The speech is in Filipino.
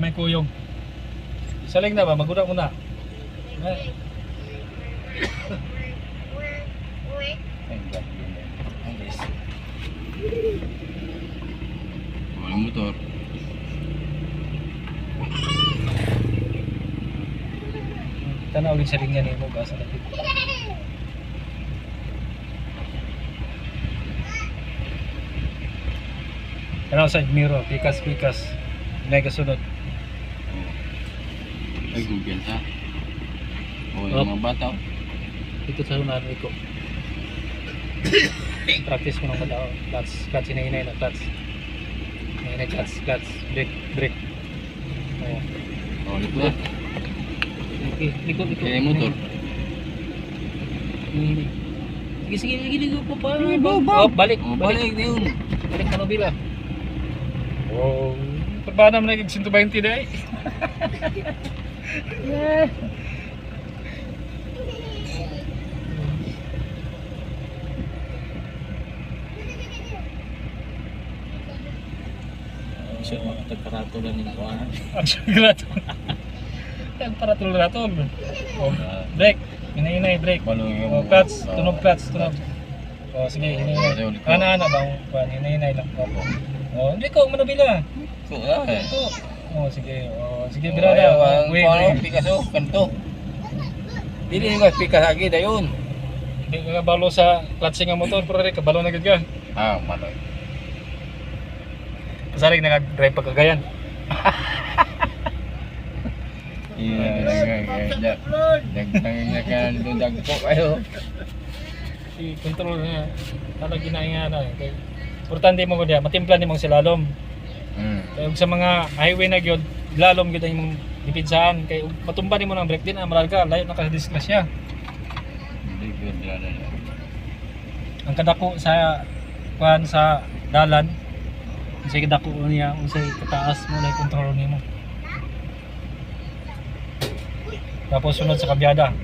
may kuyog. Saling na ba? Maguna ko na. Ay. Walang motor. Tanaw ulit saling yan eh mo ba sa lapit. Tanaw sa mirror, pikas pikas. Ay, Google sa. O, yung mga bata. oh. Dito sa unahan ko. Practice mo ng madao. Clutch, clutch, hinahinay na clutch. Hinahinay, clutch, clutch, brake, brake. Ayan. O, likod. Okay, likod, likod. Kaya yung motor. Hindi. Sige, sige, sige, sige, pa pa. Sige, ba, ba. Oh, balik, O, balik. balik na yun. Balik ka nobila. Wow. Paano mo naging 120 na eh? Siya mga. Ang sigurato. Ang para tularaton. Oh, brake. Walo yung... Oh, clutch, tunog clutch, tunog. Oh, sige, hinahinay. Ayaw, liko. Ana, ana bang kuan, hinahinay lang. Opo. Oh, hindi ko manubila. So, ay. Ito. Oh, sige. Oh, sige, Ayaw, birada. ang Wait, wait. Picasso, kanto. Dili nga, Picasso agi dayon. Hindi ka kabalo sa clutching ng motor, pero rin kabalo na gid ka. Ah, maloy. Kasalig nag-drive pagkagayan. Iya, dag dag kan do dagko kayo. Si control na. Tala ginainga na. Kay importante mo ko diya, matimplan nimo si lalom. Hmm. Kay ug sa mga highway na gyud, lalom gyud ang imong dipinsahan kay matumba nimo ng brake din amaral ka, layo na ka disgrasya. Hindi na. Ang kadako sa kuan sa dalan unsay kadako niya, unsay kataas mo na kontrol nimo. Tapos sunod sa kabyada.